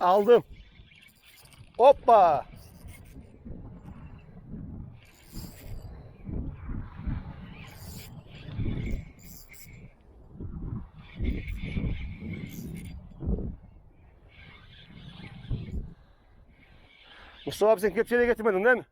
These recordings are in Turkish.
Aldım. Hoppa. Mustafa abi sen kepçeyle getirmedin değil mi?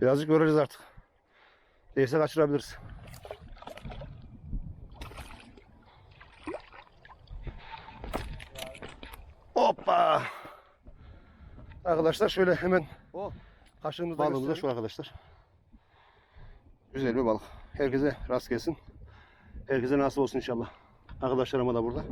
Birazcık göreceğiz artık. Değilse kaçırabiliriz. Hoppa. Arkadaşlar şöyle hemen O kaşığımızda balığımız da şu arkadaşlar. Güzel bir balık. Herkese rast gelsin. Herkese nasip olsun inşallah. Arkadaşlarıma da burada.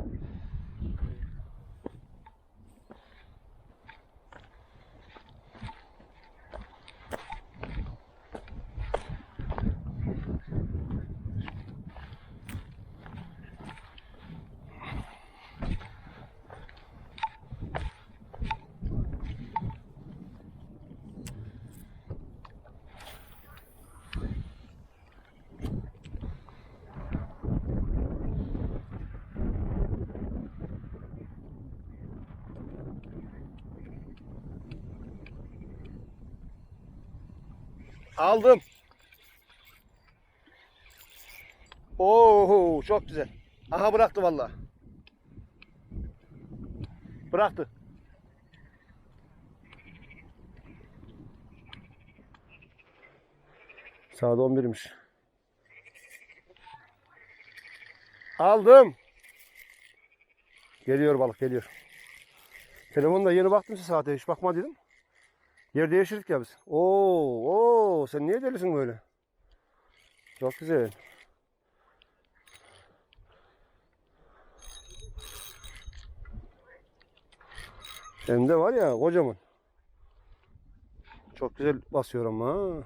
Aldım. Oo çok güzel. Aha bıraktı vallahi. Bıraktı. Sağda 11'miş. Aldım. Geliyor balık geliyor. Telefonda yeni baktım saate hiç bakma dedim. Yer değiştirdik ya biz. Oo, oo, sen niye delisin böyle? Çok güzel. Hem de var ya kocaman. Çok güzel basıyor ama. ha.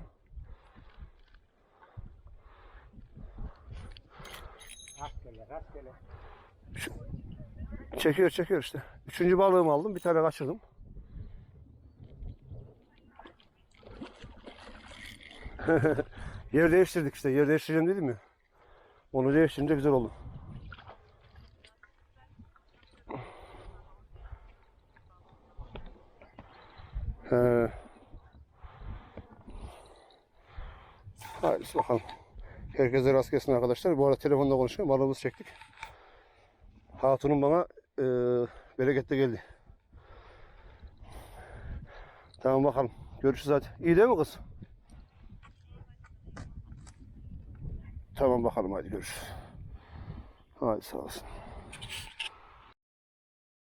Rastgele rastgele. Çekiyor çekiyor işte. Üçüncü balığımı aldım. Bir tane kaçırdım. yer değiştirdik işte. Yer değiştireceğim dedim ya. Onu değiştirince güzel oldu. He. Haydi bakalım. Herkese rast gelsin arkadaşlar. Bu arada telefonda konuşuyorum. Balığımızı çektik. Hatunum bana e, bereketli geldi. Tamam bakalım. Görüşürüz hadi. İyi değil mi kız? Tamam bakalım hadi görüşürüz. Hadi sağ olsun.